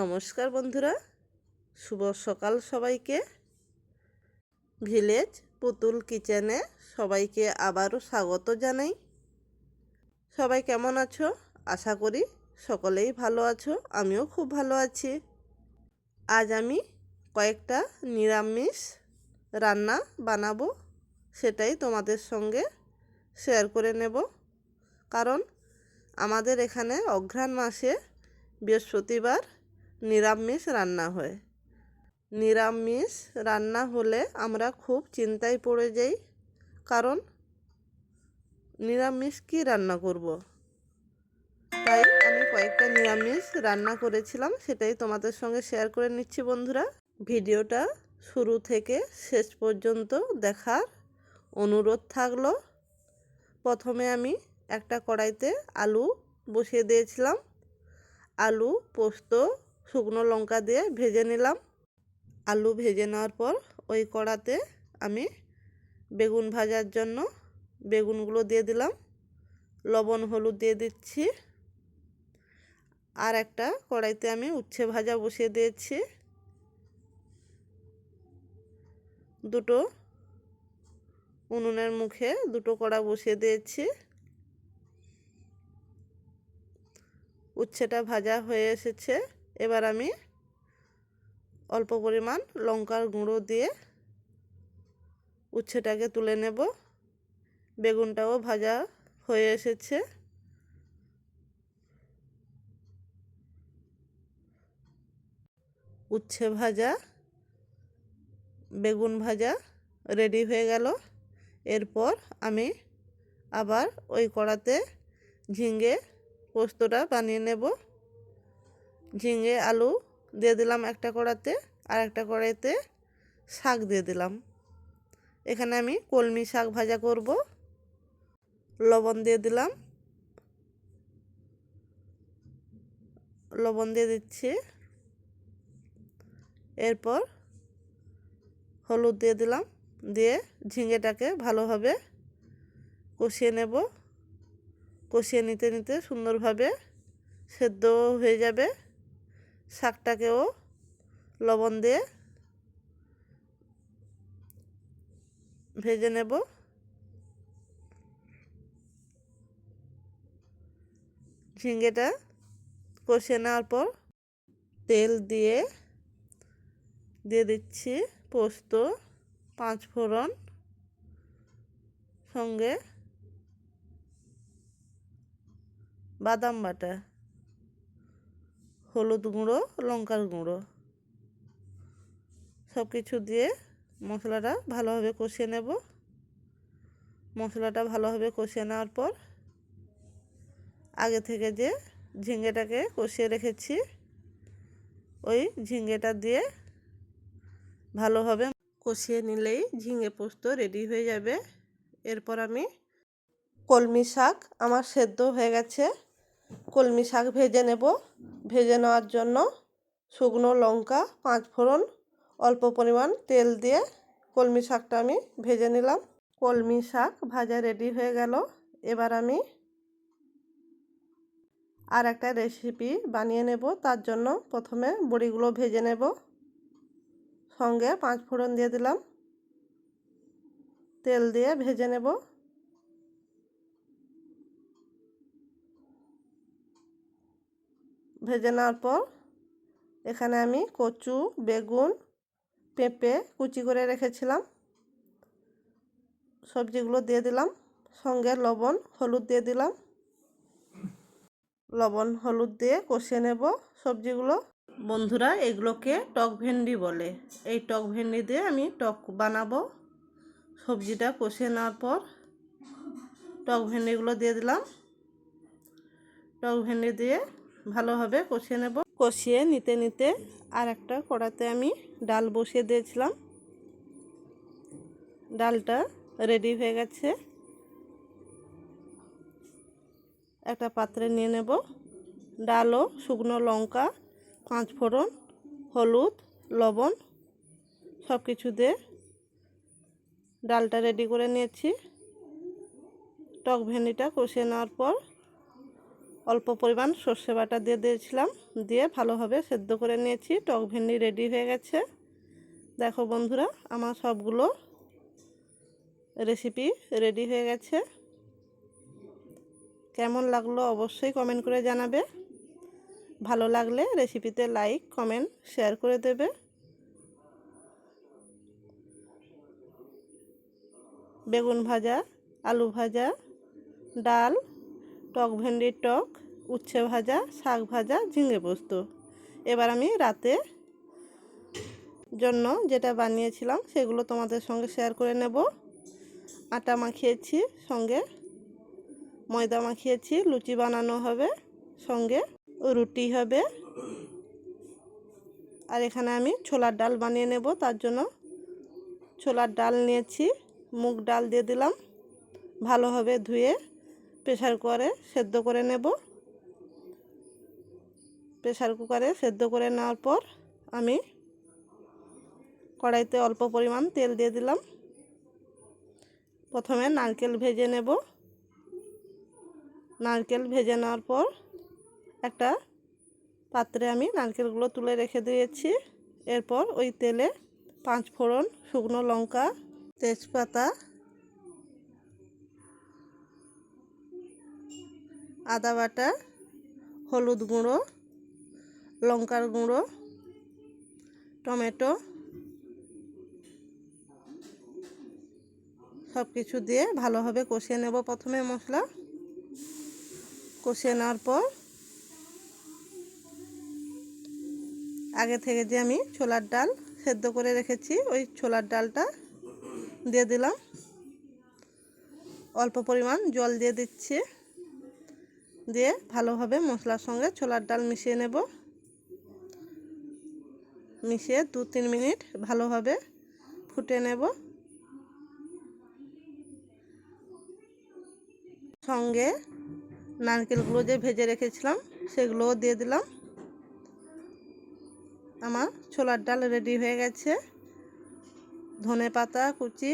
নমস্কার বন্ধুরা। শুভ সকাল সবাইকে। ভিলেজ পুতুল কিচেনে সবাইকে আবারও স্বাগত জানাই। সবাই কেমন আছো? আশা করি সকলেই ভালো আছো, আমিও খুব ভালো আছি। আজ আমি কয়েকটা নিরামিষ রান্না বানাবো, সেটাই তোমাদের সঙ্গে শেয়ার করে নেব। কারণ আমাদের এখানে অঘ্রাণ মাসে বৃহস্পতিবার নিরামিষ রান্না হয়। নিরামিষ রান্না হলে আমরা খুব চিন্তায় পড়ে যাই, কারণ নিরামিষ কি রান্না করব। তাই আমি কয়েকটা নিরামিষ রান্না করেছিলাম, সেটাই তোমাদের সঙ্গে শেয়ার করে নিচ্ছি বন্ধুরা। ভিডিওটা শুরু থেকে শেষ পর্যন্ত দেখার অনুরোধ থাকল। প্রথমে আমি একটা কড়াইতে আলু বসিয়ে দিয়েছিলাম। আলু পোস্ত শুকনো লঙ্কা দিয়ে ভেজে নিলাম। আলু ভেজে নেওয়ার পর ওই কড়াতে আমি বেগুন ভাজার জন্য বেগুনগুলো দিয়ে দিলাম। লবণ, হলুদ দিয়ে দিচ্ছি। আর একটা কড়াইতে আমি উচ্ছে ভাজা বসিয়ে দিয়েছি। দুটো উনুনের মুখে দুটো কড়া বসিয়ে দিয়েছি। উচ্ছেটা ভাজা হয়ে এসেছে। এবার আমি অল্প পরিমাণ লঙ্কার গুঁড়ো দিয়ে উচ্ছেটাকে তুলে নেব। বেগুনটাও ভাজা হয়ে এসেছে। উচ্ছে ভাজা, বেগুন ভাজা রেডি হয়ে গেল। এরপর আমি আবার ওই কড়াতে ঝিঙ্গে পোস্তটা বানিয়ে নেব। ঝিঙে, আলু দিয়ে দিলাম একটা কড়াতে আর একটা কড়াইতে শাক দিয়ে দিলাম। এখানে আমি কলমি শাক ভাজা করব, লবণ দিয়ে দিলাম। লবণ দিয়ে দিচ্ছি। এরপর হলুদ দিয়ে দিলাম, দিয়ে ঝিঙেটাকে ভালোভাবে কষিয়ে নেব। কষিয়ে নিতে নিতে সুন্দরভাবে সেদ্ধ হয়ে যাবে। শাকটাকেও লবণ দিয়ে ভেজে নেব। ঝিঙ্গেটা কষিয়ে নেওয়ার পর তেল দিয়ে দিয়ে দিচ্ছি পোস্ত, পাঁচ ফোড়ন, সঙ্গে বাদাম বাটা। হলুদ গুঁড়ো, লঙ্কার গুঁড়ো। সব কিছু দিয়ে মশলাটা ভালোভাবে কষিয়ে নেব। মশলাটা ভালোভাবে কষিয়ে নেওয়ার পর আগে থেকে যে ঝিঙ্গেটাকে কষিয়ে রেখেছি, ওই ঝিঙ্গেটা দিয়ে ভালোভাবে কষিয়ে নিলেই ঝিঙে পোস্ত রেডি হয়ে যাবে। এরপর আমি কলমি শাক আমার সেদ্ধ হয়ে গেছে। কলমি শাক ভেজে নেব। ভেজে নেওয়ার জন্য শুকনো লঙ্কা, পাঁচ ফোড়ন, অল্প পরিমাণ তেল দিয়ে কলমি শাকটা আমি ভেজে নিলাম। কলমি শাক ভাজা রেডি হয়ে গেল। এবার আমি আর একটা রেসিপি বানিয়ে নেব। তার জন্য প্রথমে বড়িগুলো ভেজে নেব। সঙ্গে পাঁচ ফোড়ন দিয়ে দিলাম। তেল দিয়ে ভেজে নেব। ভেজে নেওয়ার পর এখানে আমি কচু, বেগুন, পেঁপে কুচি করে রেখেছিলাম। সবজিগুলো দিয়ে দিলাম। সঙ্গে লবণ, হলুদ দিয়ে দিলাম। লবণ, হলুদ দিয়ে কষিয়ে নেব সবজিগুলো। বন্ধুরা, এগুলোকে টক ভেন্ডি বলে। এই টক ভেন্ডি দিয়ে আমি টক বানাবো। সবজিটা কষিয়ে নেওয়ার পর টক ভেন্ডিগুলো দিয়ে দিলাম। টক ভেন্ডি দিয়ে ভালোভাবে কষিয়ে নেব। কষিয়ে নিতে নিতে আর একটা কড়াতে আমি ডাল বসিয়ে দিয়েছিলাম। ডালটা রেডি হয়ে গেছে। একটা পাত্রে নিয়ে নেব। ডালও শুকনো লঙ্কা, পাঁচ ফোড়ন, হলুদ, লবণ সব কিছু দিয়ে ডালটা রেডি করে নিয়েছি। টক ভেন্ডিটা কষিয়ে নেওয়ার পর অল্প পরিমাণ সর্ষে বাটা দিয়ে দিয়েছিলাম। দিয়ে ভালোভাবে সেদ্ধ করে নিয়েছি। টক ভেন্ডি রেডি হয়ে গেছে। দেখো বন্ধুরা, আমার সবগুলো রেসিপি রেডি হয়ে গেছে। কেমন লাগল অবশ্যই কমেন্ট করে জানাবে। ভালো লাগলে রেসিপিতে লাইক কমেন্ট শেয়ার করে দেবে। বেগুন ভাজা, আলু ভাজা, ডাল টক ভেন্ডির টক, উচ্ছে ভাজা, শাক ভাজা, ঝিঙে পোস্ত। এবার আমি রাতে জন্য যেটা বানিয়েছিলাম সেগুলো তোমাদের সঙ্গে শেয়ার করে নেব। আটা মাখিয়েছি, সঙ্গে ময়দা মাখিয়েছি, লুচি বানানো হবে, সঙ্গে রুটি হবে। আর এখানে আমি ছোলার ডাল বানিয়ে নেব, তার জন্য ছোলার ডাল নিয়েছি। মুগ ডাল দিয়ে দিলাম ভালোভাবে ধুয়ে। প্রেশার কুকারে সেদ্ধ করে নেব। প্রেশার কুকারে সেদ্ধ করে নেওয়ার পর আমি কড়াইতে অল্প পরিমাণ তেল দিয়ে দিলাম। প্রথমে নারকেল ভেজে নেব। নারকেল ভেজে নেওয়ার পর একটা পাত্রে আমি নারকেলগুলো তুলে রেখে দিয়েছি। এরপর ওই তেলে পাঁচ ফোড়ন শুকনো লঙ্কা, তেজপাতা আদা বাটা, হলুদ গুঁড়ো, লঙ্কার গুঁড়ো, টমেটো সব কিছু দিয়ে ভালোভাবে কষিয়ে নেব প্রথমে মশলা। কষিয়ে নেওয়ার পর আগে থেকে যে আমি ছোলার ডাল সেদ্ধ করে রেখেছি, ওই ছোলার ডালটা দিয়ে দিলাম। অল্প পরিমাণ জল দিয়ে দিচ্ছি। দিয়ে ভালোভাবে মশলার সঙ্গে ছোলার ডাল মিশিয়ে নেব। মিশিয়ে দু তিন মিনিট ভালোভাবে ফুটে নেব। সঙ্গে নারকেলগুলো যে ভেজে রেখেছিলাম, সেগুলোও দিয়ে দিলাম। আমার ছোলার ডাল রেডি হয়ে গেছে। ধনে পাতা কুচি,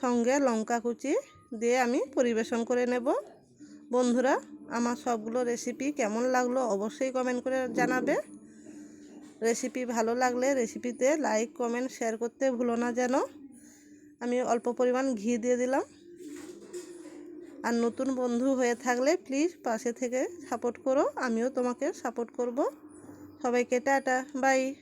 সঙ্গে লঙ্কা কুচি দিয়ে আমি পরিবেশন করে নেব। বন্ধুরা আমার সবগুলো রেসিপি কেমন লাগল অবশ্যই কমেন্ট করে জানাবে। রেসিপি ভালো লাগলে রেসিপিতে লাইক কমেন্ট শেয়ার করতে ভুলো না যেন। আমি অল্প পরিমাণ ঘি দিয়ে দিলাম। আর নতুন বন্ধু হয়ে থাকলে প্লিজ পাশে থেকে সাপোর্ট করো, আমিও তোমাকে সাপোর্ট করব। সবাইকে টাটা বাই